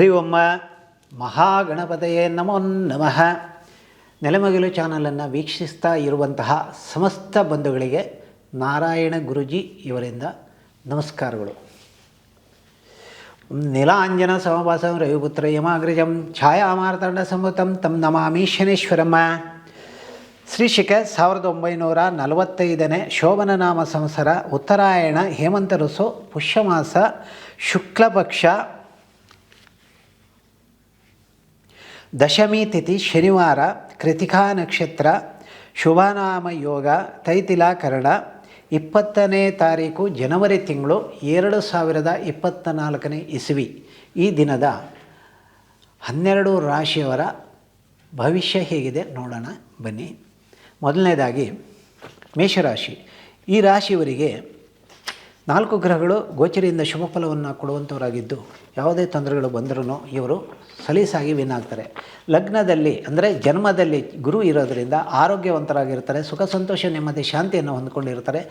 ಹರಿ ಒಮ್ಮ ಮಹಾಗಣಪತಯೇ ನಮೋ ನಮಃ. ನೆಲಮಗಲು ಚಾನಲನ್ನು ವೀಕ್ಷಿಸ್ತಾ ಇರುವಂತಹ ಸಮಸ್ತ ಬಂಧುಗಳಿಗೆ ನಾರಾಯಣ ಗುರುಜಿ ಇವರಿಂದ ನಮಸ್ಕಾರಗಳು. ನೀಲಾಂಜನ ಸಮವಾಸಂ ರವಿಪುತ್ರ ಯಮಾಗ್ರಜಂ ಛಾಯಾಮಾರ್ತಾಂಡ ಸಂಭತಂ ತಂ ನಮಾಮಿ ಶನೇಶ್ವರಮ್ಮ. ಶ್ರೀಶಿಖ ಸಾವಿರದ ಒಂಬೈನೂರ ನಲವತ್ತೈದನೇ ಶೋಭನನಾಮ ಸಂವತ್ಸರ ಉತ್ತರಾಯಣ ಹೇಮಂತ ಋಸು ಪುಷ್ಯಮಾಸ ಶುಕ್ಲಪಕ್ಷ ದಶಮಿ ತಿಥಿ ಶನಿವಾರ, ಕೃತಿಕಾ ನಕ್ಷತ್ರ, ಶುಭನಾಮ ಯೋಗ, ತೈತಿಲಾಕರಣ, ಇಪ್ಪತ್ತನೇ ತಾರೀಕು ಜನವರಿ ತಿಂಗಳು, ಎರಡು ಸಾವಿರದ ಇಪ್ಪತ್ತ ನಾಲ್ಕನೇ ಇಸವಿ. ಈ ದಿನದ ಹನ್ನೆರಡು ರಾಶಿಯವರ ಭವಿಷ್ಯ ಹೇಗಿದೆ ನೋಡೋಣ, ಬನ್ನಿ. ಮೊದಲನೇದಾಗಿ ಮೇಷರಾಶಿ. ಈ ರಾಶಿಯವರಿಗೆ ನಾಲ್ಕು ಗ್ರಹಗಳು ಗೋಚರಿಯಿಂದ ಶುಭ ಫಲವನ್ನು ಕೊಡುವಂಥವರಾಗಿದ್ದು ಯಾವುದೇ ತೊಂದರೆಗಳು ಬಂದರೂ ಇವರು ಸಲೀಸಾಗಿ ವಿನ್ ಆಗ್ತಾರೆ. ಲಗ್ನದಲ್ಲಿ ಅಂದರೆ ಜನ್ಮದಲ್ಲಿ ಗುರು ಇರೋದರಿಂದ ಆರೋಗ್ಯವಂತರಾಗಿರ್ತಾರೆ, ಸುಖ ಸಂತೋಷ ನೆಮ್ಮದಿ ಶಾಂತಿಯನ್ನು ಹೊಂದ್ಕೊಂಡಿರ್ತಾರೆ.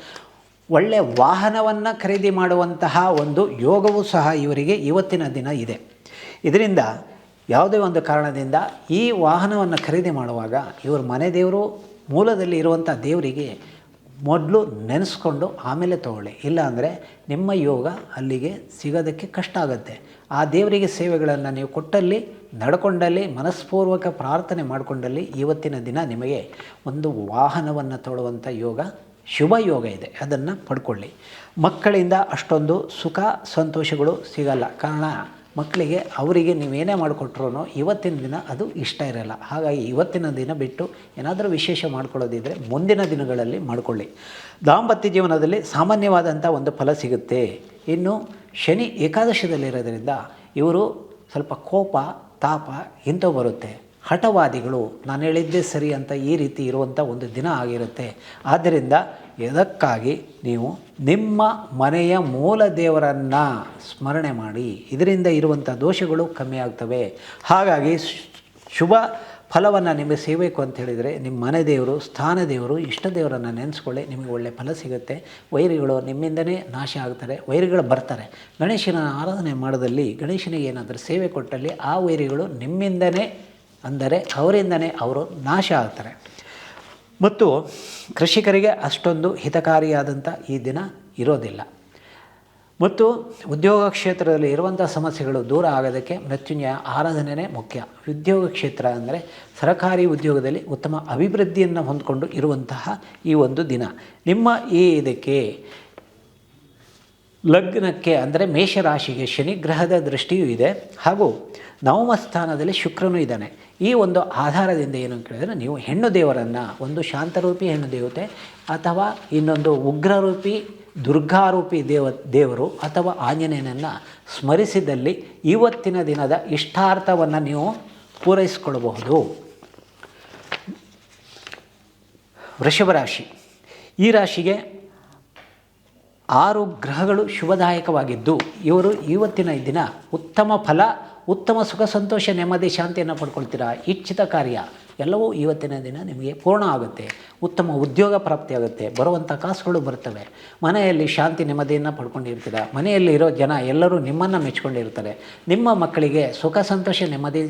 ಒಳ್ಳೆಯ ವಾಹನವನ್ನು ಖರೀದಿ ಮಾಡುವಂತಹ ಒಂದು ಯೋಗವೂ ಸಹ ಇವರಿಗೆ ಇವತ್ತಿನ ದಿನ ಇದೆ. ಇದರಿಂದ ಯಾವುದೇ ಒಂದು ಕಾರಣದಿಂದ ಈ ವಾಹನವನ್ನು ಖರೀದಿ ಮಾಡುವಾಗ ಇವರು ಮನೆ ದೇವರು ಮೂಲದಲ್ಲಿ ಇರುವಂಥ ದೇವರಿಗೆ ಮೊದಲು ನೆನೆಸ್ಕೊಂಡು ಆಮೇಲೆ ತಗೊಳ್ಳಿ. ಇಲ್ಲಾಂದರೆ ನಿಮ್ಮ ಯೋಗ ಅಲ್ಲಿಗೆ ಸಿಗೋದಕ್ಕೆ ಕಷ್ಟ ಆಗುತ್ತೆ. ಆ ದೇವರಿಗೆ ಸೇವೆಗಳನ್ನು ನೀವು ಕೊಟ್ಟಲ್ಲಿ, ನಡ್ಕೊಂಡಲ್ಲಿ, ಮನಸ್ಪೂರ್ವಕ ಪ್ರಾರ್ಥನೆ ಮಾಡಿಕೊಂಡಲ್ಲಿ ಇವತ್ತಿನ ದಿನ ನಿಮಗೆ ಒಂದು ವಾಹನವನ್ನು ತೊಗೊಳ್ಳುವಂಥ ಯೋಗ, ಶುಭ ಯೋಗ ಇದೆ. ಅದನ್ನು ಪಡ್ಕೊಳ್ಳಿ. ಮಕ್ಕಳಿಂದ ಅಷ್ಟೊಂದು ಸುಖ, ಸಂತೋಷಗಳು ಸಿಗಲ್ಲ. ಕಾರಣ ಮಕ್ಕಳಿಗೆ ಅವರಿಗೆ ನೀವೇನೇ ಮಾಡಿಕೊಟ್ರು ಇವತ್ತಿನ ದಿನ ಅದು ಇಷ್ಟ ಇರಲ್ಲ. ಹಾಗಾಗಿ ಇವತ್ತಿನ ದಿನ ಬಿಟ್ಟು ಏನಾದರೂ ವಿಶೇಷ ಮಾಡ್ಕೊಳ್ಳೋದಿದ್ದರೆ ಮುಂದಿನ ದಿನಗಳಲ್ಲಿ ಮಾಡಿಕೊಳ್ಳಿ. ದಾಂಪತ್ಯ ಜೀವನದಲ್ಲಿ ಸಾಮಾನ್ಯವಾದಂಥ ಒಂದು ಫಲ ಸಿಗುತ್ತೆ. ಇನ್ನು ಶನಿ ಏಕಾದಶದಲ್ಲಿರೋದ್ರಿಂದ ಇವರು ಸ್ವಲ್ಪ ಕೋಪ, ತಾಪ ಇಂಥವು ಬರುತ್ತೆ. ಹಠವಾದಿಗಳು, ನಾನು ಹೇಳಿದ್ದೇ ಸರಿ ಅಂತ ಈ ರೀತಿ ಇರುವಂಥ ಒಂದು ದಿನ ಆಗಿರುತ್ತೆ. ಆದ್ದರಿಂದ ಇದಕ್ಕಾಗಿ ನೀವು ನಿಮ್ಮ ಮನೆಯ ಮೂಲ ದೇವರನ್ನು ಸ್ಮರಣೆ ಮಾಡಿ, ಇದರಿಂದ ಇರುವಂಥ ದೋಷಗಳು ಕಮ್ಮಿ ಆಗ್ತವೆ. ಹಾಗಾಗಿ ಶುಭ ಫಲವನ್ನು ನಿಮಗೆ ಸಿಗಬೇಕು ಅಂತ ಹೇಳಿದರೆ, ನಿಮ್ಮ ಮನೆ ದೇವರು, ಸ್ಥಾನ ದೇವರು, ಇಷ್ಟ ದೇವರನ್ನು ನೆನೆಸ್ಕೊಳ್ಳಿ. ನಿಮಗೆ ಒಳ್ಳೆಯ ಫಲ ಸಿಗುತ್ತೆ. ವೈರಿಗಳು ನಿಮ್ಮಿಂದನೇ ನಾಶ ಆಗ್ತಾರೆ. ವೈರಿಗಳು ಬರ್ತಾರೆ. ಗಣೇಶನ ಆರಾಧನೆ ಮಾಡೋದಲ್ಲಿ, ಗಣೇಶನಿಗೆ ಏನಾದರೂ ಸೇವೆ ಕೊಟ್ಟಲ್ಲಿ, ಆ ವೈರಿಗಳು ನಿಮ್ಮಿಂದನೇ ಅಂದರೆ ಅವರಿಂದನೇ ಅವರು ನಾಶ ಆಗ್ತಾರೆ. ಮತ್ತು ಕೃಷಿಕರಿಗೆ ಅಷ್ಟೊಂದು ಹಿತಕಾರಿಯಾದಂಥ ಈ ದಿನ ಇರೋದಿಲ್ಲ. ಮತ್ತು ಉದ್ಯೋಗ ಕ್ಷೇತ್ರದಲ್ಲಿ ಇರುವಂಥ ಸಮಸ್ಯೆಗಳು ದೂರ ಆಗೋದಕ್ಕೆ ಮೃತ್ಯುಂಜಯ ಆರಾಧನೆಯೇ ಮುಖ್ಯ. ಉದ್ಯೋಗ ಕ್ಷೇತ್ರ ಅಂದರೆ ಸರಕಾರಿ ಉದ್ಯೋಗದಲ್ಲಿ ಉತ್ತಮ ಅಭಿವೃದ್ಧಿಯನ್ನು ಹೊಂದಿಕೊಂಡು ಇರುವಂತಹ ಈ ಒಂದು ದಿನ. ನಿಮ್ಮ ಈ ಇದಕ್ಕೆ ಲಗ್ನಕ್ಕೆ ಅಂದರೆ ಮೇಷರಾಶಿಗೆ ಶನಿಗ್ರಹದ ದೃಷ್ಟಿಯೂ ಇದೆ. ಹಾಗೂ ನವಮ ಸ್ಥಾನದಲ್ಲಿ ಶುಕ್ರನೂ ಇದ್ದಾನೆ. ಈ ಒಂದು ಆಧಾರದಿಂದ ಏನು ಕೇಳಿದರೆ ನೀವು ಹೆಣ್ಣು ದೇವರನ್ನು, ಒಂದು ಶಾಂತರೂಪಿ ಹೆಣ್ಣು ದೇವತೆ ಅಥವಾ ಇನ್ನೊಂದು ಉಗ್ರರೂಪಿ, ದುರ್ಗಾರೂಪಿ ದೇವ, ದೇವರು ಅಥವಾ ಆಂಜನೇಯನನ್ನು ಸ್ಮರಿಸಿದಲ್ಲಿ ಇವತ್ತಿನ ದಿನದ ಇಷ್ಟಾರ್ಥವನ್ನು ನೀವು ಪೂರೈಸಿಕೊಳ್ಳಬಹುದು ವೃಷಭ ರಾಶಿ ಈ ರಾಶಿಗೆ ಆರು ಗ್ರಹಗಳು ಶುಭದಾಯಕವಾಗಿದ್ದು, ಇವರು ಇವತ್ತಿನ ದಿನ ಉತ್ತಮ ಫಲ, ಉತ್ತಮ ಸುಖ, ಸಂತೋಷ, ನೆಮ್ಮದಿ, ಶಾಂತಿಯನ್ನು ಪಡ್ಕೊಳ್ತೀರಾ? ಇಚ್ಛಿತ ಕಾರ್ಯ. ಎಲ್ಲವೂ ಇವತ್ತಿನ ದಿನ ನಿಮಗೆ ಪೂರ್ಣ ಆಗುತ್ತೆ, ಉತ್ತಮ ಉದ್ಯೋಗ ಪ್ರಾಪ್ತಿಯಾಗುತ್ತೆ ಬರುವಂಥ ಕಾಸುಗಳು ಬರ್ತವೆ. ಮನೆಯಲ್ಲಿ ಶಾಂತಿ ನೆಮ್ಮದಿಯನ್ನು ಪಡ್ಕೊಂಡಿರ್ತೀರ, ಮನೆಯಲ್ಲಿ ಇರೋ ಜನ ಎಲ್ಲರೂ ನಿಮ್ಮನ್ನು ಮೆಚ್ಕೊಂಡಿರ್ತಾರೆ. ನಿಮ್ಮ ಮಕ್ಕಳಿಗೆ ಸುಖ, ಸಂತೋಷ, ನೆಮ್ಮದಿ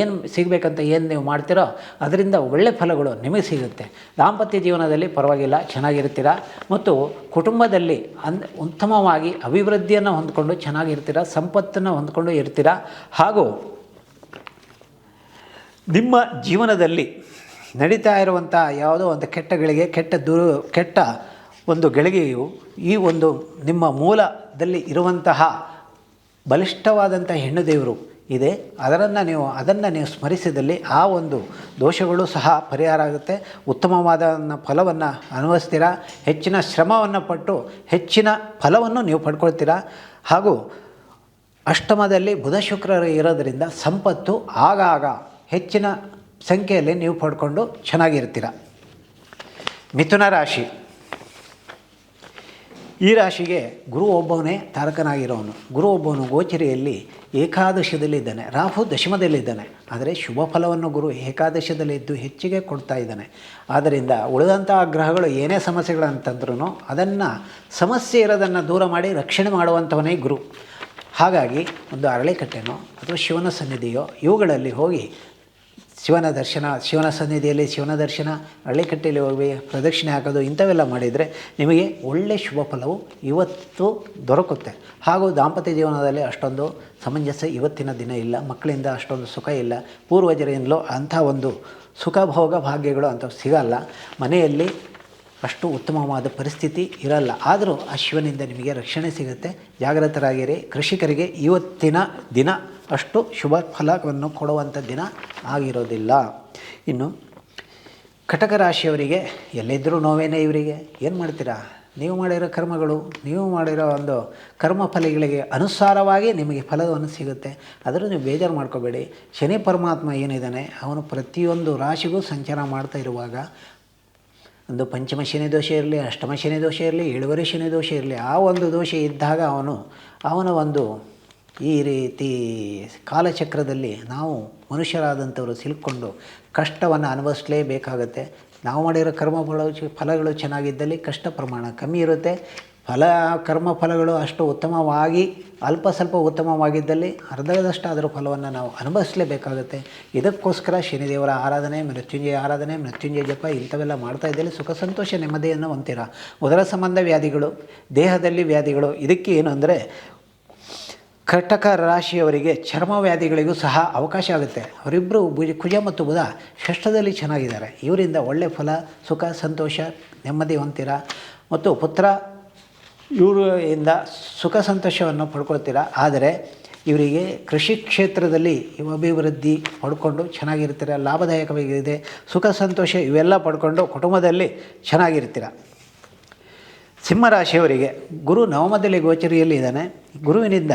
ಏನು ಸಿಗಬೇಕಂತ ಏನು ನೀವು ಮಾಡ್ತೀರೋ ಅದರಿಂದ ಒಳ್ಳೆ ಫಲಗಳು ನಿಮಗೆ ಸಿಗುತ್ತೆ. ದಾಂಪತ್ಯ ಜೀವನದಲ್ಲಿ ಪರವಾಗಿಲ್ಲ, ಚೆನ್ನಾಗಿರ್ತೀರ. ಮತ್ತು ಕುಟುಂಬದಲ್ಲಿ ಅಂದ್ ಉತ್ತಮವಾಗಿ ಅಭಿವೃದ್ಧಿಯನ್ನು ಹೊಂದ್ಕೊಂಡು ಚೆನ್ನಾಗಿರ್ತೀರ, ಸಂಪತ್ತನ್ನು ಹೊಂದ್ಕೊಂಡು ಇರ್ತೀರ. ಹಾಗೂ ನಿಮ್ಮ ಜೀವನದಲ್ಲಿ ನಡೀತಾ ಇರುವಂಥ ಯಾವುದೋ ಒಂದು ಕೆಟ್ಟ ಗಳಿಗೆ, ಕೆಟ್ಟ ದುರು, ಕೆಟ್ಟ ಒಂದು ಗಳಿಗೆಯು ಈ ಒಂದು ನಿಮ್ಮ ಮೂಲದಲ್ಲಿ ಇರುವಂತಹ ಬಲಿಷ್ಠವಾದಂಥ ಹೆಣ್ಣು ದೇವರು ಇದೆ. ಅದರನ್ನು ನೀವು, ಅದನ್ನು ನೀವು ಸ್ಮರಿಸಿದಲ್ಲಿ ಆ ಒಂದು ದೋಷಗಳು ಸಹ ಪರಿಹಾರ ಆಗುತ್ತೆ. ಉತ್ತಮವಾದ ಫಲವನ್ನು ಅನುಭವಿಸ್ತೀರಾ? ಹೆಚ್ಚಿನ ಶ್ರಮವನ್ನು ಪಟ್ಟು ಹೆಚ್ಚಿನ ಫಲವನ್ನು ನೀವು ಪಡ್ಕೊಳ್ತೀರಾ? ಹಾಗೂ ಅಷ್ಟಮದಲ್ಲಿ ಬುಧ ಶುಕ್ರರು ಇರೋದರಿಂದ ಸಂಪತ್ತು ಆಗಾಗ ಹೆಚ್ಚಿನ ಸಂಖ್ಯೆಯಲ್ಲಿ ನೀವು ಪಡ್ಕೊಂಡು ಚೆನ್ನಾಗಿರ್ತೀರ. ಮಿಥುನ ರಾಶಿ. ಈ ರಾಶಿಗೆ ಗುರು ಒಬ್ಬವನೇ ತಾರಕನಾಗಿರೋನು. ಗುರು ಒಬ್ಬವನು ಗೋಚರಿಯಲ್ಲಿ ಏಕಾದಶದಲ್ಲಿದ್ದಾನೆ ರಾಹು ದಶಮದಲ್ಲಿದ್ದಾನೆ ಆದರೆ ಶುಭ ಫಲವನ್ನು ಗುರು ಏಕಾದಶದಲ್ಲಿದ್ದು ಹೆಚ್ಚಿಗೆ ಕೊಡ್ತಾ ಇದ್ದಾನೆ. ಆದ್ದರಿಂದ ಉಳಿದಂಥ ಗ್ರಹಗಳು ಏನೇ ಸಮಸ್ಯೆಗಳಂತಂದ್ರೂ ಅದನ್ನು ಸಮಸ್ಯೆ ಇರೋದನ್ನು ದೂರ ಮಾಡಿ ರಕ್ಷಣೆ ಮಾಡುವಂಥವನೇ ಗುರು. ಹಾಗಾಗಿ ಒಂದು ಅರಳೆಕಟ್ಟೆನೋ ಅಥವಾ ಶಿವನ ಸನ್ನಿಧಿಯೋ ಇವುಗಳಲ್ಲಿ ಹೋಗಿ ಶಿವನ ದರ್ಶನ, ಶಿವನ ಸನ್ನಿಧಿಯಲ್ಲಿ ಶಿವನ ದರ್ಶನ, ಹಳ್ಳಿಕಟ್ಟೆಯಲ್ಲಿ ಹೋಗಿ ಪ್ರದಕ್ಷಿಣೆ ಹಾಕೋದು, ಇಂಥವೆಲ್ಲ ಮಾಡಿದರೆ ನಿಮಗೆ ಒಳ್ಳೆಯ ಶುಭ ಫಲವು ಇವತ್ತು ದೊರಕುತ್ತೆ. ಹಾಗೂ ದಾಂಪತ್ಯ ಜೀವನದಲ್ಲಿ ಅಷ್ಟೊಂದು ಸಮಂಜಸ ಇವತ್ತಿನ ದಿನ ಇಲ್ಲ, ಮಕ್ಕಳಿಂದ ಅಷ್ಟೊಂದು ಸುಖ ಇಲ್ಲ, ಪೂರ್ವಜರಿಂದಲೂ ಅಂಥ ಒಂದು ಸುಖ ಭೋಗ ಭಾಗ್ಯಗಳು ಅಂತ ಸಿಗಲ್ಲ. ಮನೆಯಲ್ಲಿ ಅಷ್ಟು ಉತ್ತಮವಾದ ಪರಿಸ್ಥಿತಿ ಇರಲ್ಲ. ಆದರೂ ಆ ಶಿವನಿಂದ ನಿಮಗೆ ರಕ್ಷಣೆ ಸಿಗುತ್ತೆ. ಜಾಗೃತರಾಗಿರಿ ಕೃಷಿಕರಿಗೆ ಇವತ್ತಿನ ದಿನ ಅಷ್ಟು ಶುಭ ಫಲವನ್ನು ಕೊಡುವಂಥ ದಿನ ಆಗಿರೋದಿಲ್ಲ. ಇನ್ನು ಕಟಕ ರಾಶಿಯವರಿಗೆ ಎಲ್ಲಿದ್ದರೂ ನೋವೇನೇ ಇವರಿಗೆ. ಏನು ಮಾಡ್ತೀರಾ? ನೀವು ಮಾಡಿರೋ ಕರ್ಮಗಳು, ನೀವು ಮಾಡಿರೋ ಒಂದು ಕರ್ಮ ಫಲಗಳಿಗೆ ಅನುಸಾರವಾಗಿ ನಿಮಗೆ ಫಲವನ್ನು ಸಿಗುತ್ತೆ. ಅದನ್ನು ನೀವು ಬೇಜಾರು ಮಾಡ್ಕೋಬೇಡಿ. ಶನಿ ಪರಮಾತ್ಮ ಏನಿದ್ದಾನೆ, ಅವನು ಪ್ರತಿಯೊಂದು ರಾಶಿಗೂ ಸಂಚಾರ ಮಾಡ್ತಾ ಇರುವಾಗ, ಒಂದು ಪಂಚಮ ಶನಿ ದೋಷ ಇರಲಿ, ಅಷ್ಟಮ ಶನಿ ದೋಷ ಇರಲಿ ಏಳುವರೆ ಶನಿ ದೋಷ ಇರಲಿ, ಆ ಒಂದು ದೋಷ ಇದ್ದಾಗ ಅವನು, ಅವನ ಒಂದು ಈ ರೀತಿ ಕಾಲಚಕ್ರದಲ್ಲಿ ನಾವು ಮನುಷ್ಯರಾದಂಥವರು ಸಿಲುಕೊಂಡು ಕಷ್ಟವನ್ನು ಅನುಭವಿಸಲೇಬೇಕಾಗತ್ತೆ. ನಾವು ಮಾಡಿರೋ ಕರ್ಮ ಫಲ ಫಲಗಳು ಚೆನ್ನಾಗಿದ್ದಲ್ಲಿ ಕಷ್ಟ ಪ್ರಮಾಣ ಕಮ್ಮಿ ಇರುತ್ತೆ. ಫಲ, ಕರ್ಮ ಫಲಗಳು ಅಷ್ಟು ಉತ್ತಮವಾಗಿ, ಅಲ್ಪ ಸ್ವಲ್ಪ ಉತ್ತಮವಾಗಿದ್ದಲ್ಲಿ ಅರ್ಧದಷ್ಟಾದರೂ ಫಲವನ್ನು ನಾವು ಅನುಭವಿಸಲೇಬೇಕಾಗುತ್ತೆ. ಇದಕ್ಕೋಸ್ಕರ ಶನಿದೇವರ ಆರಾಧನೆ, ಮೃತ್ಯುಂಜಯ ಆರಾಧನೆ, ಮೃತ್ಯುಂಜಯ ಜಪ ಇಂಥವೆಲ್ಲ ಮಾಡ್ತಾ ಇದ್ದಲ್ಲಿ ಸುಖ, ಸಂತೋಷ, ನೆಮ್ಮದಿಯನ್ನು ಹೊಂತೀರ ಉದರ ಸಂಬಂಧ ವ್ಯಾಧಿಗಳು, ದೇಹದಲ್ಲಿ ವ್ಯಾಧಿಗಳು, ಇದಕ್ಕೆ ಏನು ಅಂದರೆ ಕಟಕ ರಾಶಿಯವರಿಗೆ ಚರ್ಮ ವ್ಯಾಧಿಗಳಿಗೂ ಸಹ ಅವಕಾಶ ಆಗುತ್ತೆ. ಅವರಿಬ್ಬರು ಭುಜ, ಕುಜ ಮತ್ತು ಬುಧ ಷಷ್ಠದಲ್ಲಿ ಚೆನ್ನಾಗಿದ್ದಾರೆ. ಇವರಿಂದ ಒಳ್ಳೆಯ ಫಲ, ಸುಖ, ಸಂತೋಷ, ನೆಮ್ಮದಿ ಹೊಂತೀರ ಮತ್ತು ಪುತ್ರ ಇವರಿಂದ ಸುಖ, ಸಂತೋಷವನ್ನು ಪಡ್ಕೊಳ್ತೀರ? ಆದರೆ ಇವರಿಗೆ ಕೃಷಿ ಕ್ಷೇತ್ರದಲ್ಲಿ ಅಭಿವೃದ್ಧಿ ಪಡ್ಕೊಂಡು ಚೆನ್ನಾಗಿರ್ತೀರ? ಲಾಭದಾಯಕವಾಗಿದೆ. ಸುಖ, ಸಂತೋಷ ಇವೆಲ್ಲ ಪಡ್ಕೊಂಡು ಕುಟುಂಬದಲ್ಲಿ ಚೆನ್ನಾಗಿರ್ತೀರ? ಸಿಂಹರಾಶಿಯವರಿಗೆ ಗುರು ನವಮದಲ್ಲಿ ಗೋಚರಿಯಲ್ಲಿ ಇದ್ದಾನೆ. ಗುರುವಿನಿಂದ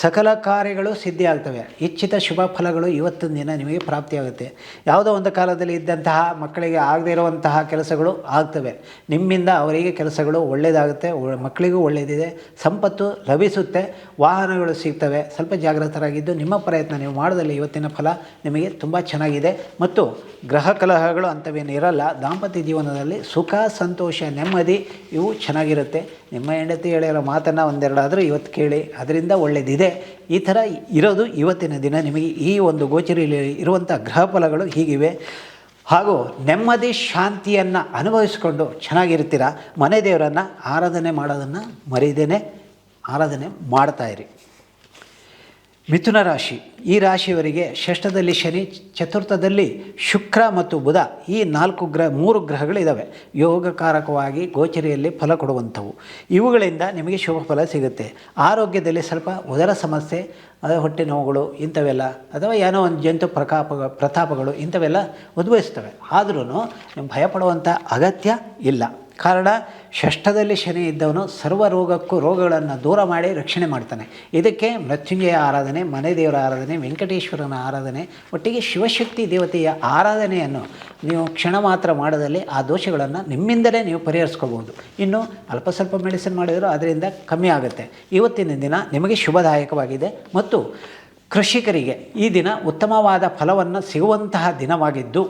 ಸಕಲ ಕಾರ್ಯಗಳು ಸಿದ್ಧಿ ಆಗ್ತವೆ. ಇಚ್ಛಿತ ಶುಭ ಫಲಗಳು ಇವತ್ತಿನ ದಿನ ನಿಮಗೆ ಪ್ರಾಪ್ತಿಯಾಗುತ್ತೆ. ಯಾವುದೋ ಒಂದು ಕಾಲದಲ್ಲಿ ಇದ್ದಂತಹ ಮಕ್ಕಳಿಗೆ ಆಗದೇ ಇರುವಂತಹ ಕೆಲಸಗಳು ಆಗ್ತವೆ. ನಿಮ್ಮಿಂದ ಅವರಿಗೆ ಕೆಲಸಗಳು ಒಳ್ಳೆಯದಾಗುತ್ತೆ. ಮಕ್ಕಳಿಗೂ ಒಳ್ಳೆಯದಿದೆ. ಸಂಪತ್ತು ಲಭಿಸುತ್ತೆ. ವಾಹನಗಳು ಸಿಗ್ತವೆ. ಸ್ವಲ್ಪ ಜಾಗೃತರಾಗಿದ್ದು ನಿಮ್ಮ ಪ್ರಯತ್ನ ನೀವು ಮಾಡೋದಲ್ಲಿ ಇವತ್ತಿನ ಫಲ ನಿಮಗೆ ತುಂಬ ಚೆನ್ನಾಗಿದೆ. ಮತ್ತು ಗ್ರಹ ಕಲಹಗಳು ಅಂಥವೇನು ಇರಲ್ಲ. ದಾಂಪತ್ಯ ಜೀವನದಲ್ಲಿ ಸುಖ, ಸಂತೋಷ, ನೆಮ್ಮದಿ ಇವು ಚೆನ್ನಾಗಿರುತ್ತೆ. ನಿಮ್ಮ ಹೆಂಡತಿ ಹೇಳಿರೋ ಮಾತನ್ನು ಒಂದೆರಡಾದರೂ ಇವತ್ತು ಕೇಳಿ. ಅದರಿಂದ ಒಳ್ಳೆಯದಿದೆ. ಈ ಥರ ಇರೋದು ಇವತ್ತಿನ ದಿನ. ನಿಮಗೆ ಈ ಒಂದು ಗೋಚರಿಯಲ್ಲಿ ಇರುವಂಥ ಗ್ರಹ ಫಲಗಳು ಹೀಗಿವೆ. ಹಾಗೂ ನೆಮ್ಮದಿ, ಶಾಂತಿಯನ್ನು ಅನುಭವಿಸಿಕೊಂಡು ಚೆನ್ನಾಗಿರ್ತೀರ? ಮನೆ ದೇವರನ್ನು ಆರಾಧನೆ ಮಾಡೋದನ್ನು ಮರೀದೇನೆ, ಆರಾಧನೆ ಮಾಡ್ತಾಯಿರಿ ಮಿಥುನ ರಾಶಿ. ಈ ರಾಶಿಯವರಿಗೆ ಷಷ್ಠದಲ್ಲಿ ಶನಿ, ಚತುರ್ಥದಲ್ಲಿ ಶುಕ್ರ ಮತ್ತು ಬುಧ ಈ ನಾಲ್ಕು ಗ್ರಹ, ಮೂರು ಗ್ರಹಗಳಿದ್ದಾವೆ ಯೋಗಕಾರಕವಾಗಿ ಗೋಚರಿಯಲ್ಲಿ ಫಲ ಕೊಡುವಂಥವು. ಇವುಗಳಿಂದ ನಿಮಗೆ ಶುಭ ಫಲ ಸಿಗುತ್ತೆ. ಆರೋಗ್ಯದಲ್ಲಿ ಸ್ವಲ್ಪ ಉದರ ಸಮಸ್ಯೆ ಹೊಟ್ಟೆ ನೋವುಗಳು ಇಂಥವೆಲ್ಲ ಅಥವಾ ಏನೋ ಒಂದು ಜಂತು ಪ್ರಕಾಪ ಪ್ರತಾಪಗಳು ಇಂಥವೆಲ್ಲ ಉದ್ಭವಿಸ್ತವೆ. ಆದ್ರೂ ಭಯಪಡುವಂಥ ಅಗತ್ಯ ಇಲ್ಲ. ಕಾರಣ ಷಷ್ಠದಲ್ಲಿ ಶನಿ ಇದ್ದವನು ಸರ್ವ ರೋಗಕ್ಕೂ ರೋಗಗಳನ್ನು ದೂರ ಮಾಡಿ ರಕ್ಷಣೆ ಮಾಡ್ತಾನೆ. ಇದಕ್ಕೆ ಮೃತ್ಯುಂಜಯ ಆರಾಧನೆ, ಮನೆ ದೇವರ ಆರಾಧನೆ, ವೆಂಕಟೇಶ್ವರನ ಆರಾಧನೆ, ಒಟ್ಟಿಗೆ ಶಿವಶಕ್ತಿ ದೇವತೆಯ ಆರಾಧನೆಯನ್ನು ನೀವು ಕ್ಷಣ ಮಾತ್ರ ಮಾಡದಲ್ಲಿ ಆ ದೋಷಗಳನ್ನು ನಿಮ್ಮಿಂದಲೇ ನೀವು ಪರಿಹರಿಸ್ಕೋಬೋದು ಇನ್ನು ಅಲ್ಪ ಸ್ವಲ್ಪ ಮೆಡಿಸಿನ್ ಮಾಡಿದರೂ ಅದರಿಂದ ಕಮ್ಮಿ ಆಗುತ್ತೆ. ಇವತ್ತಿನ ದಿನ ನಿಮಗೆ ಶುಭದಾಯಕವಾಗಿದೆ ಮತ್ತು ಕೃಷಿಕರಿಗೆ ಈ ದಿನ ಉತ್ತಮವಾದ ಫಲವನ್ನು ಸಿಗುವಂತಹ ದಿನವಾಗಿದ್ದು,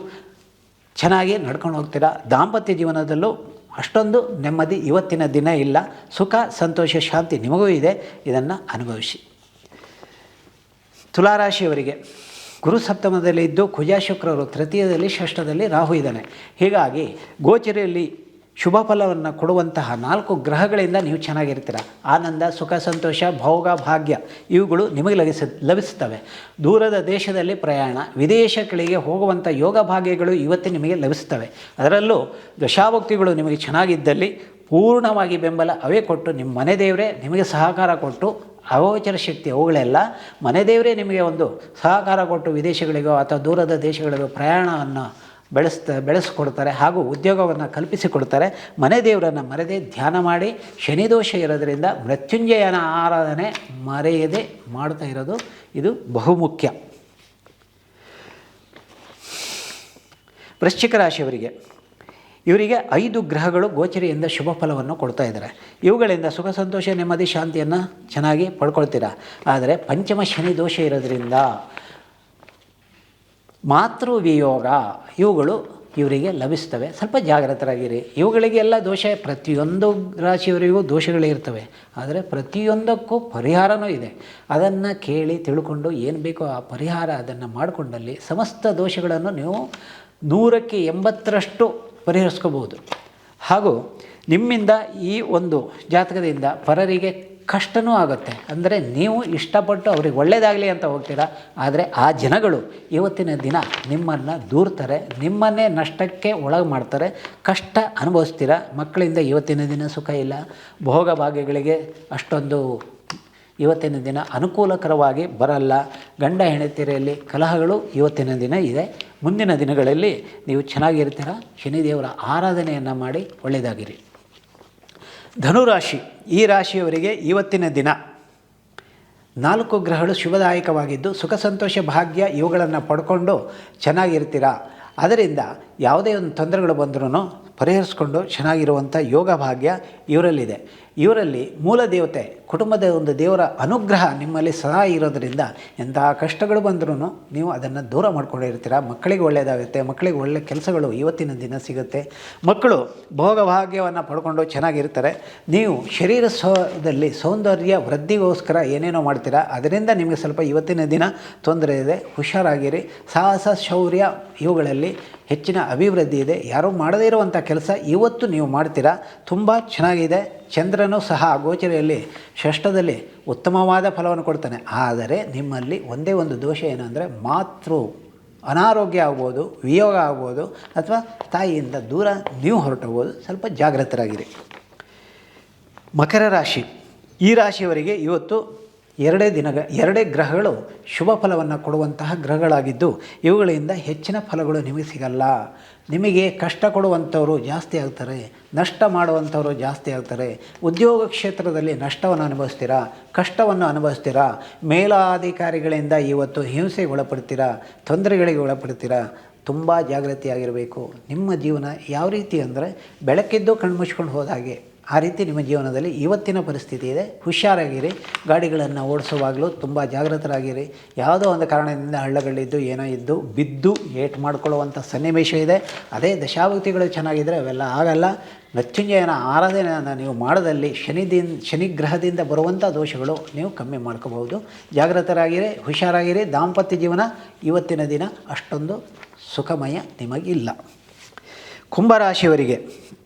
ಚೆನ್ನಾಗಿ ನಡ್ಕೊಂಡು ಹೋಗ್ತೀರಾ? ದಾಂಪತ್ಯ ಜೀವನದಲ್ಲೂ ಅಷ್ಟೊಂದು ನೆಮ್ಮದಿ ಇವತ್ತಿನ ದಿನ ಇಲ್ಲ. ಸುಖ, ಸಂತೋಷ, ಶಾಂತಿ ನಿಮಗೂ ಇದೆ. ಇದನ್ನು ಅನುಭವಿಸಿ. ತುಲಾರಾಶಿಯವರಿಗೆ ಗುರು ಸಪ್ತಮದಲ್ಲಿ ಇದ್ದು ಕುಜ ಶುಕ್ರರು ತೃತೀಯದಲ್ಲಿ, ಷಷ್ಠದಲ್ಲಿ ರಾಹು ಇದ್ದಾನೆ. ಹೀಗಾಗಿ ಗೋಚರಿಯಲ್ಲಿ ಶುಭ ಫಲವನ್ನು ಕೊಡುವಂತಹ ನಾಲ್ಕು ಗ್ರಹಗಳಿಂದ ನೀವು ಚೆನ್ನಾಗಿರ್ತೀರ. ಆನಂದ, ಸುಖ, ಸಂತೋಷ, ಭೋಗ, ಭಾಗ್ಯ ಇವುಗಳು ನಿಮಗೆ ಲಭಿಸ, ಲಭಿಸುತ್ತವೆ. ದೂರದ ದೇಶದಲ್ಲಿ ಪ್ರಯಾಣ, ವಿದೇಶಗಳಿಗೆ ಹೋಗುವಂಥ ಯೋಗ ಭಾಗ್ಯಗಳು ಇವತ್ತು ನಿಮಗೆ ಲಭಿಸ್ತವೆ ಅದರಲ್ಲೂ ದಶಾಭಕ್ತಿಗಳು ನಿಮಗೆ ಚೆನ್ನಾಗಿದ್ದಲ್ಲಿ ಪೂರ್ಣವಾಗಿ ಬೆಂಬಲ ಅವೇ ಕೊಟ್ಟು ನಿಮ್ಮ ಮನೆ ದೇವರೇ ನಿಮಗೆ ಸಹಕಾರ ಕೊಟ್ಟು ಅಗೋಚರ ಶಕ್ತಿ ಅವುಗಳೆಲ್ಲ ಮನೆ ದೇವರೇ ನಿಮಗೆ ಒಂದು ಸಹಕಾರ ಕೊಟ್ಟು ವಿದೇಶಗಳಿಗೋ ಅಥವಾ ದೂರದ ದೇಶಗಳಿಗೋ ಪ್ರಯಾಣವನ್ನು ಬೆಳೆಸ್ತಾ, ಬೆಳೆಸ್ಕೊಡ್ತಾರೆ ಹಾಗೂ ಉದ್ಯೋಗವನ್ನು ಕಲ್ಪಿಸಿಕೊಡ್ತಾರೆ. ಮನೆ ದೇವರನ್ನು ಮರೆದೇ ಧ್ಯಾನ ಮಾಡಿ ಶನಿದೋಷ ಇರೋದರಿಂದ ಮೃತ್ಯುಂಜಯನ ಆರಾಧನೆ ಮರೆಯದೆ ಮಾಡ್ತಾ ಇರೋದು ಇದು ಬಹುಮುಖ್ಯ. ವೃಶ್ಚಿಕ ರಾಶಿಯವರಿಗೆ, ಇವರಿಗೆ ಐದು ಗ್ರಹಗಳು ಗೋಚರಿಯಿಂದ ಶುಭ ಫಲವನ್ನು ಕೊಡ್ತಾ ಇದ್ದಾರೆ. ಇವುಗಳಿಂದ ಸುಖ, ಸಂತೋಷ, ನೆಮ್ಮದಿ, ಶಾಂತಿಯನ್ನು ಚೆನ್ನಾಗಿ ಪಡ್ಕೊಳ್ತೀರಾ. ಆದರೆ ಪಂಚಮ ಶನಿ ದೋಷ ಇರೋದ್ರಿಂದ ಮಾತೃ ವಿಯೋಗ ಇವುಗಳು ಇವರಿಗೆ ಲಭಿಸ್ತವೆ. ಸ್ವಲ್ಪ ಜಾಗ್ರತರಾಗಿರಿ. ಇವುಗಳಿಗೆ ಎಲ್ಲ ದೋಷ ಪ್ರತಿಯೊಂದು ರಾಶಿಯವರಿಗೂ ದೋಷಗಳಿರ್ತವೆ ಆದರೆ ಪ್ರತಿಯೊಂದಕ್ಕೂ ಪರಿಹಾರವೂ ಇದೆ. ಅದನ್ನು ಕೇಳಿ ತಿಳ್ಕೊಂಡು ಏನು ಬೇಕೋ ಆ ಪರಿಹಾರ ಅದನ್ನು ಮಾಡಿಕೊಂಡಲ್ಲಿ ಸಮಸ್ತ ದೋಷಗಳನ್ನು ನೀವು ನೂರಕ್ಕೆ ಎಂಬತ್ತರಷ್ಟು ಪರಿಹರಿಸ್ಕೋಬೋದು ಹಾಗೂ ನಿಮ್ಮಿಂದ ಈ ಒಂದು ಜಾತಕದಿಂದ ಪರರಿಗೆ ಕಷ್ಟನೂ ಆಗುತ್ತೆ. ಅಂದರೆ ನೀವು ಇಷ್ಟಪಟ್ಟು ಅವ್ರಿಗೆ ಒಳ್ಳೆಯದಾಗಲಿ ಅಂತ ಹೋಗ್ತೀರಾ? ಆದರೆ ಆ ಜನಗಳು ಇವತ್ತಿನ ದಿನ ನಿಮ್ಮನ್ನು ದೂರ್ತಾರೆ, ನಿಮ್ಮನ್ನೇ ನಷ್ಟಕ್ಕೆ ಒಳಗೆ ಮಾಡ್ತಾರೆ. ಕಷ್ಟ ಅನುಭವಿಸ್ತೀರ? ಮಕ್ಕಳಿಂದ ಇವತ್ತಿನ ದಿನ ಸುಖ ಇಲ್ಲ. ಭೋಗ ಭಾಗ್ಯಗಳಿಗೆ ಅಷ್ಟೊಂದು ಇವತ್ತಿನ ದಿನ ಅನುಕೂಲಕರವಾಗಿ ಬರಲ್ಲ. ಗಂಡ ಹೆಣತಿರೆಯಲ್ಲಿ ಕಲಹಗಳು ಇವತ್ತಿನ ದಿನ ಇದೆ. ಮುಂದಿನ ದಿನಗಳಲ್ಲಿ ನೀವು ಚೆನ್ನಾಗಿರ್ತೀರ? ಶನಿದೇವರ ಆರಾಧನೆಯನ್ನು ಮಾಡಿ ಒಳ್ಳೆಯದಾಗಿರಿ ಧನುರಾಶಿ, ಈ ರಾಶಿಯವರಿಗೆ ಇವತ್ತಿನ ದಿನ. ನಾಲ್ಕು ಗ್ರಹಗಳು ಶುಭದಾಯಕವಾಗಿದ್ದು, ಸುಖ ಸಂತೋಷ ಭಾಗ್ಯ ಇವುಗಳನ್ನು ಪಡ್ಕೊಂಡು ಚೆನ್ನಾಗಿರ್ತೀರ? ಅದರಿಂದ ಯಾವುದೇ ಒಂದು ತೊಂದರೆಗಳು ಬಂದರೂ ಪರಿಹರಿಸ್ಕೊಂಡು ಚೆನ್ನಾಗಿರುವಂಥ ಯೋಗ ಭಾಗ್ಯ ಇವರಲ್ಲಿದೆ. ಇವರಲ್ಲಿ ಮೂಲ ದೇವತೆ, ಕುಟುಂಬದ ಒಂದು ದೇವರ ಅನುಗ್ರಹ ನಿಮ್ಮಲ್ಲಿ ಸದಾ ಇರೋದರಿಂದ ಎಂಥ ಕಷ್ಟಗಳು ಬಂದರೂ ನೀವು ಅದನ್ನು ದೂರ ಮಾಡ್ಕೊಂಡಿರ್ತೀರ. ಮಕ್ಕಳಿಗೆ ಒಳ್ಳೆಯದಾಗುತ್ತೆ, ಮಕ್ಕಳಿಗೆ ಒಳ್ಳೆಯ ಕೆಲಸಗಳು ಇವತ್ತಿನ ದಿನ ಸಿಗುತ್ತೆ. ಮಕ್ಕಳು ಭೋಗಭಾಗ್ಯವನ್ನು ಪಡ್ಕೊಂಡು ಚೆನ್ನಾಗಿರ್ತಾರೆ. ನೀವು ಶರೀರ ಸೌದಲ್ಲಿ ಸೌಂದರ್ಯ ವೃದ್ಧಿಗೋಸ್ಕರ ಏನೇನೋ ಮಾಡ್ತೀರಾ, ಅದರಿಂದ ನಿಮಗೆ ಸ್ವಲ್ಪ ಇವತ್ತಿನ ದಿನ ತೊಂದರೆ ಇದೆ. ಹುಷಾರಾಗಿರಿ. ಸಾಹಸ, ಶೌರ್ಯ ಇವುಗಳಲ್ಲಿ ಹೆಚ್ಚಿನ ಅಭಿವೃದ್ಧಿ ಇದೆ. ಯಾರೂ ಮಾಡದೇ ಇರುವಂಥ ಕೆಲಸ ಇವತ್ತು ನೀವು ಮಾಡ್ತೀರಾ? ತುಂಬ ಚೆನ್ನಾಗಿದೆ. ಚಂದ್ರನೂ ಸಹ ಗೋಚರಿಯಲ್ಲಿ ಷಷ್ಠದಲ್ಲಿ ಉತ್ತಮವಾದ ಫಲವನ್ನು ಕೊಡ್ತಾನೆ. ಆದರೆ ನಿಮ್ಮಲ್ಲಿ ಒಂದೇ ಒಂದು ದೋಷ ಏನಂದರೆ ಮಾತೃ ಅನಾರೋಗ್ಯ ಆಗ್ಬೋದು, ವಿಯೋಗ ಆಗ್ಬೋದು, ಅಥವಾ ತಾಯಿಯಿಂದ ದೂರ ನೀವು ಹೊರಟೋಗ್ಬೋದು. ಸ್ವಲ್ಪ ಜಾಗೃತರಾಗಿರಿ ಮಕರ ರಾಶಿ. ಈ ರಾಶಿಯವರಿಗೆ ಇವತ್ತು ಎರಡೇ ದಿನಗ, ಎರಡೇ ಗ್ರಹಗಳು ಶುಭ ಫಲವನ್ನು ಕೊಡುವಂತಹ ಗ್ರಹಗಳಾಗಿದ್ದು, ಇವುಗಳಿಂದ ಹೆಚ್ಚಿನ ಫಲಗಳು ನಿಮಗೆ ಸಿಗಲ್ಲ. ನಿಮಗೆ ಕಷ್ಟ ಕೊಡುವಂಥವರು ಜಾಸ್ತಿ ಆಗ್ತಾರೆ, ನಷ್ಟ ಮಾಡುವಂಥವರು ಜಾಸ್ತಿ ಆಗ್ತಾರೆ. ಉದ್ಯೋಗ ಕ್ಷೇತ್ರದಲ್ಲಿ ನಷ್ಟವನ್ನು ಅನುಭವಿಸ್ತೀರಾ? ಕಷ್ಟವನ್ನು ಅನುಭವಿಸ್ತೀರಾ? ಮೇಲಾಧಿಕಾರಿಗಳಿಂದ ಇವತ್ತು ಹಿಂಸೆಗೆ ಒಳಪಡ್ತೀರಾ? ತೊಂದರೆಗಳಿಗೆ ಒಳಪಡ್ತೀರಾ? ತುಂಬ ಜಾಗೃತಿಯಾಗಿರಬೇಕು. ನಿಮ್ಮ ಜೀವನ ಯಾವ ರೀತಿ ಅಂದರೆ ಬೆಳಕಿದ್ದು ಕಣ್ಮುಚ್ಕೊಂಡು ಹೋದ ಹಾಗೆ. ಆ ರೀತಿ ನಿಮ್ಮ ಜೀವನದಲ್ಲಿ ಇವತ್ತಿನ ಪರಿಸ್ಥಿತಿ ಇದೆ. ಹುಷಾರಾಗಿರಿ. ಗಾಡಿಗಳನ್ನು ಓಡಿಸುವಾಗಲೂ ತುಂಬ ಜಾಗೃತರಾಗಿರಿ ಯಾವುದೋ ಒಂದು ಕಾರಣದಿಂದ ಹಳ್ಳಗಳಿದ್ದು, ಏನೋ ಇದ್ದು, ಬಿದ್ದು, ಏಟ್ ಮಾಡ್ಕೊಳ್ಳುವಂಥ ಸನ್ನಿವೇಶ ಇದೆ. ಅದೇ ದಶಾಭಕ್ತಿಗಳು ಚೆನ್ನಾಗಿದ್ದರೆ ಅವೆಲ್ಲ ಆಗಲ್ಲ. ಮೃತ್ಯುಂಜಯನ ಆರಾಧನೆಯನ್ನು ನೀವು ಮಾಡದಲ್ಲಿ ಶನಿದಿನ್, ಶನಿಗ್ರಹದಿಂದ ಬರುವಂಥ ದೋಷಗಳು ನೀವು ಕಮ್ಮಿ ಮಾಡ್ಕೋಬಹುದು. ಜಾಗೃತರಾಗಿರಿ ಹುಷಾರಾಗಿರಿ. ದಾಂಪತ್ಯ ಜೀವನ ಇವತ್ತಿನ ದಿನ ಅಷ್ಟೊಂದು ಸುಖಮಯ ನಿಮಗಿಲ್ಲ. ಕುಂಭರಾಶಿಯವರಿಗೆ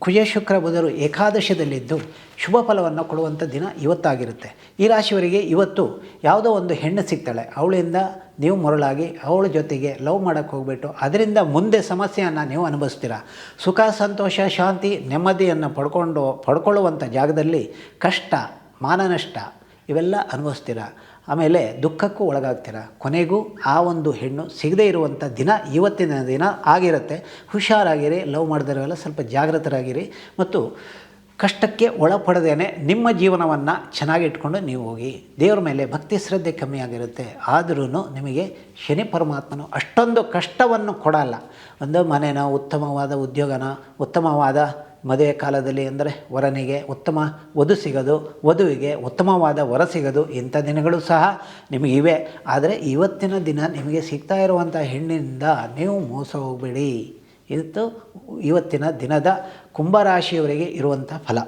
ಕುಜ ಶುಕ್ರ ಬುಧರು ಏಕಾದಶದಲ್ಲಿದ್ದು ಶುಭ ಫಲವನ್ನು ಕೊಡುವಂಥ ದಿನ ಇವತ್ತಾಗಿರುತ್ತೆ. ಈ ರಾಶಿಯವರಿಗೆ ಇವತ್ತು ಯಾವುದೋ ಒಂದು ಹೆಣ್ಣು ಸಿಗ್ತಾಳೆ. ಅವಳಿಂದ ನೀವು ಮರಳಾಗಿ ಅವಳ ಜೊತೆಗೆ ಲವ್ ಮಾಡೋಕ್ಕೆ ಹೋಗ್ಬಿಟ್ಟು ಅದರಿಂದ ಮುಂದೆ ಸಮಸ್ಯೆಯನ್ನು ನೀವು ಅನುಭವಿಸ್ತೀರ. ಸುಖ, ಸಂತೋಷ, ಶಾಂತಿ, ನೆಮ್ಮದಿಯನ್ನು ಪಡ್ಕೊಂಡು ಪಡ್ಕೊಳ್ಳುವಂಥ ಜಾಗದಲ್ಲಿ ಕಷ್ಟ, ಮಾನನಷ್ಟ ಇವೆಲ್ಲ ಅನುಭವಿಸ್ತೀರ. ಆಮೇಲೆ ದುಃಖಕ್ಕೂ ಒಳಗಾಗ್ತೀರ. ಕೊನೆಗೂ ಆ ಒಂದು ಹೆಣ್ಣು ಸಿಗದೇ ಇರುವಂಥ ದಿನ, ಇವತ್ತಿನ ದಿನ ಆಗಿರುತ್ತೆ. ಹುಷಾರಾಗಿರಿ, ಲವ್ ಮಾಡಿದವರೆಲ್ಲ ಸ್ವಲ್ಪ ಜಾಗೃತರಾಗಿರಿ ಮತ್ತು ಕಷ್ಟಕ್ಕೆ ಒಳಪಡದೇನೆ ನಿಮ್ಮ ಜೀವನವನ್ನು ಚೆನ್ನಾಗಿ ಇಟ್ಕೊಂಡು ನೀವು ಹೋಗಿ. ದೇವ್ರ ಮೇಲೆ ಭಕ್ತಿ ಶ್ರದ್ಧೆ ಕಮ್ಮಿಯಾಗಿರುತ್ತೆ ಆದ್ರೂ ನಿಮಗೆ ಶನಿ ಪರಮಾತ್ಮನು ಅಷ್ಟೊಂದು ಕಷ್ಟವನ್ನು ಕೊಡಲ್ಲ. ಒಂದು ಮನೆನ ಉತ್ತಮವಾದ ಉದ್ಯೋಗನ, ಉತ್ತಮವಾದ ಮದುವೆ ಕಾಲದಲ್ಲಿ ಅಂದರೆ ವರನಿಗೆ ಉತ್ತಮ ವಧು ಸಿಗೋದು, ವಧುವಿಗೆ ಉತ್ತಮವಾದ ವರ ಸಿಗೋದು ಇಂಥ ದಿನಗಳು ಸಹ ನಿಮಗಿವೆ ಆದರೆ ಇವತ್ತಿನ ದಿನ ನಿಮಗೆ ಸಿಗ್ತಾ ಇರುವಂಥ ಹೆಣ್ಣಿನಿಂದ ನೀವು ಮೋಸ ಹೋಗಬೇಡಿ ಇದು ಇವತ್ತಿನ ದಿನದ ಕುಂಭರಾಶಿಯವರಿಗೆ ಇರುವಂಥ ಫಲ.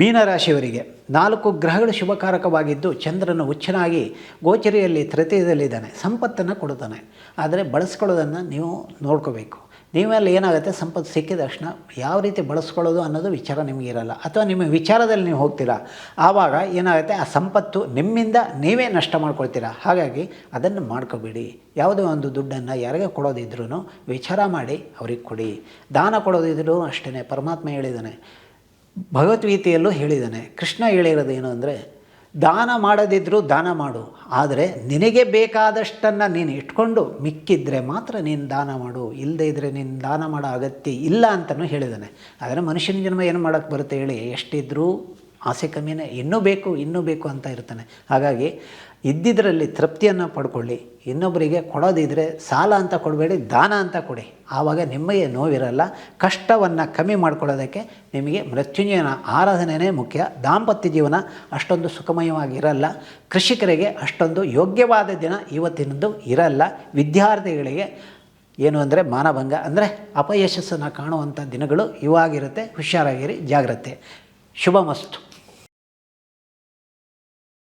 ಮೀನರಾಶಿಯವರಿಗೆ ನಾಲ್ಕು ಗ್ರಹಗಳು ಶುಭಕಾರಕವಾಗಿದ್ದು ಚಂದ್ರನು ಉಚ್ಚನಾಗಿ ಗೋಚರಿಯಲ್ಲಿ ತೃತೀಯದಲ್ಲಿದ್ದಾನೆ ಸಂಪತ್ತನ್ನು ಕೊಡುತ್ತಾನೆ. ಆದರೆ ಬಳಸ್ಕೊಳ್ಳೋದನ್ನು ನೀವು ನೋಡ್ಕೋಬೇಕು. ನೀವೆಲ್ಲ ಏನಾಗುತ್ತೆ? ಸಂಪತ್ತು ಸಿಕ್ಕಿದ ತಕ್ಷಣ ಯಾವ ರೀತಿ ಬಳಸ್ಕೊಳ್ಳೋದು ಅನ್ನೋದು ವಿಚಾರ ನಿಮಗಿರಲ್ಲ ಅಥವಾ ನಿಮ್ಮ ವಿಚಾರದಲ್ಲಿ ನೀವು ಹೋಗ್ತೀರಾ? ಆವಾಗ ಏನಾಗುತ್ತೆ? ಆ ಸಂಪತ್ತು ನಿಮ್ಮಿಂದ ನೀವೇ ನಷ್ಟ ಮಾಡ್ಕೊಳ್ತೀರಾ? ಹಾಗಾಗಿ ಅದನ್ನು ಮಾಡ್ಕೋಬೇಡಿ. ಯಾವುದೋ ಒಂದು ದುಡ್ಡನ್ನು ಯಾರಿಗೆ ಕೊಡೋದಿದ್ರೂ ವಿಚಾರ ಮಾಡಿ ಅವ್ರಿಗೆ ಕೊಡಿ. ದಾನ ಕೊಡೋದಿದ್ರೂ ಅಷ್ಟೇ ಪರಮಾತ್ಮ ಹೇಳಿದ್ದಾನೆ. ಭಗವದ್ಗೀತೆಯಲ್ಲೂ ಹೇಳಿದ್ದಾನೆ. ಕೃಷ್ಣ ಹೇಳಿರೋದು ಏನು ಅಂದರೆ ದಾನ ಮಾಡದಿದ್ದರೂ ದಾನ ಮಾಡು. ಆದರೆ ನಿನಗೆ ಬೇಕಾದಷ್ಟನ್ನು ನೀನು ಇಟ್ಕೊಂಡು ಮಿಕ್ಕಿದ್ರೆ ಮಾತ್ರ ನೀನು ದಾನ ಮಾಡು. ಇಲ್ಲದೇ ಇದ್ದರೆ ನೀನು ದಾನ ಮಾಡೋ ಅಗತ್ಯ ಇಲ್ಲ ಅಂತಲೂ ಹೇಳಿದ್ದಾನೆ ಆದರೆ ಮನುಷ್ಯನ ಜನ್ಮ ಏನು ಮಾಡೋಕ್ಕೆ ಬರುತ್ತೆ ಹೇಳಿ? ಎಷ್ಟಿದ್ದರೂ ಆಸೆ ಕಮ್ಮಿನೇ. ಇನ್ನೂ ಬೇಕು ಇನ್ನೂ ಬೇಕು ಅಂತ ಇರ್ತಾನೆ. ಹಾಗಾಗಿ ಇದ್ದಿದ್ದರಲ್ಲಿ ತೃಪ್ತಿಯನ್ನು ಪಡ್ಕೊಳ್ಳಿ. ಇನ್ನೊಬ್ಬರಿಗೆ ಕೊಡೋದಿದ್ದರೆ ಸಾಲ ಅಂತ ಕೊಡಬೇಡಿ, ದಾನ ಅಂತ ಕೊಡಿ. ಆವಾಗ ನಿಮಗೆ ನೋವಿರಲ್ಲ. ಕಷ್ಟವನ್ನು ಕಮ್ಮಿ ಮಾಡ್ಕೊಳ್ಳೋದಕ್ಕೆ ನಿಮಗೆ ಮೃತ್ಯುಂಜಯನ ಆರಾಧನೆಯೇ ಮುಖ್ಯ. ದಾಂಪತ್ಯ ಜೀವನ ಅಷ್ಟೊಂದು ಸುಖಮಯವಾಗಿರಲ್ಲ ಕೃಷಿಕರಿಗೆ ಅಷ್ಟೊಂದು ಯೋಗ್ಯವಾದ ದಿನ ಇವತ್ತಿನದು ಇರಲ್ಲ. ವಿದ್ಯಾರ್ಥಿಗಳಿಗೆ ಏನು ಅಂದರೆ ಮಾನಭಂಗ ಅಂದರೆ ಅಪಯಶಸ್ಸನ್ನು ಕಾಣುವಂಥ ದಿನಗಳು ಇವಾಗಿರುತ್ತೆ. ಹುಷಾರಾಗಿರಿ, ಜಾಗ್ರತೆ. ಶುಭಮಸ್ತು.